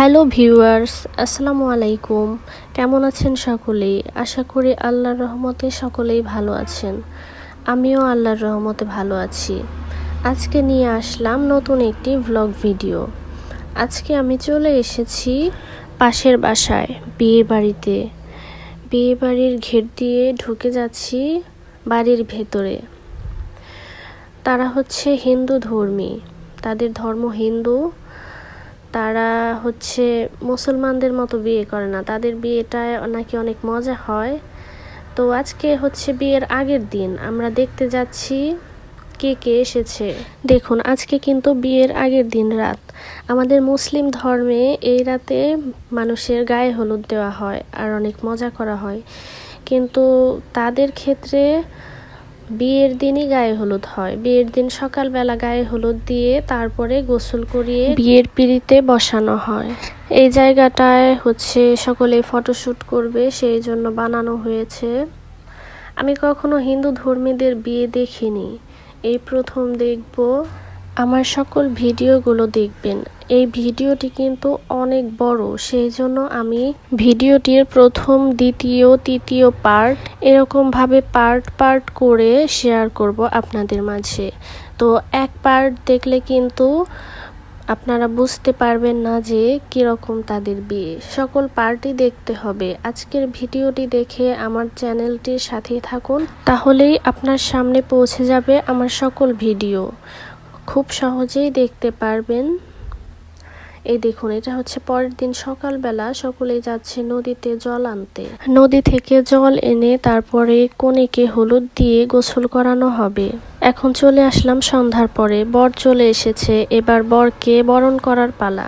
Hello viewers, আসসালামু আলাইকুম। কেমন আছেন সকলেই? আশা করি আল্লাহর রহমতে সকলেই ভালো আছেন। আমিও আল্লাহর রহমতে ভালো আছি। আজকে নিয়ে আসলাম নতুন একটি ভ্লগ ভিডিও আজকে আমি চলে এসেছি পাশের বাসায় বিয়ে বাড়িতে বিয়ে বাড়ির ঘের দিয়ে ঢুকে যাচ্ছি বাড়ির ভেতরে। তারা হচ্ছে হিন্দু ধর্মী। তাদের ধর্ম হিন্দু তারা হচ্ছে মুসলমানদের মতো বিয়ে করে না। তাদের বিয়েটা নাকি অনেক মজা হয়। তো আজকে হচ্ছে বিয়ের আগের দিন আমরা দেখতে যাচ্ছি কে কে এসেছে। দেখুন, আজকে কিন্তু বিয়ের আগের দিন রাত। আমাদের মুসলিম ধর্মে এই রাতে মানুষের গায়ে হলুদ দেওয়া হয় আর অনেক মজা করা হয়। কিন্তু তাদের ক্ষেত্রে বিয়ের দিনই গায়ে হলুদ হয়। বিয়ের দিন সকালবেলা গায়ে হলুদ দিয়ে তারপরে গোসল করিয়ে বিয়ের পিড়িতে বসানো হয়। এই জায়গাটায় হচ্ছে সকলে ফটোশ্যুট করবে, সেই জন্য বানানো হয়েছে। আমি কখনো হিন্দু ধর্মীদের বিয়ে দেখিনি। এই প্রথম দেখব। আমার সকল ভিডিওগুলো দেখবেন। এই ভিডিওটি কিন্তু অনেক বড় সেই জন্য আমি ভিডিওটির প্রথম, দ্বিতীয়, তৃতীয় পার্ট এরকমভাবে পার্ট পার্ট করে শেয়ার করব আপনাদের মাঝে। তো এক পার্ট দেখলে কিন্তু আপনারা বুঝতে পারবেন না যে কীরকম তাদের বিয়ে। সকল পার্টি দেখতে হবে। আজকের ভিডিওটি দেখে আমার চ্যানেলটির সাথে থাকুন, তাহলেই আপনার সামনে পৌঁছে যাবে আমার সকল ভিডিও। খুব সহজেই দেখতে পারবেন। এই দেখুন, এটা হচ্ছে পরের দিন সকালবেলা সকলেই যাচ্ছে নদীতে জল আনতে। নদী থেকে জল এনে তারপরে কনেকে হলুদ দিয়ে গোসল করানো হবে। এখন চলে আসলাম সন্ধ্যার পরে, বর চলে এসেছে। এবার বরকে বরণ করার পালা।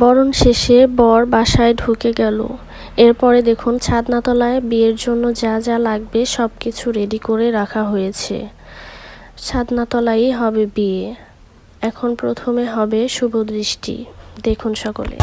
বরণ শেষে বর বাসায় ঢুকে গেল এরপরে দেখুন ছাদনাতলায় বিয়ের জন্য যা যা লাগবে সব কিছু রেডি করে রাখা হয়েছে ছাদনাতলায়ই হবে বিয়ে এখন প্রথমে হবে শুভ দৃষ্টি দেখুন সকলে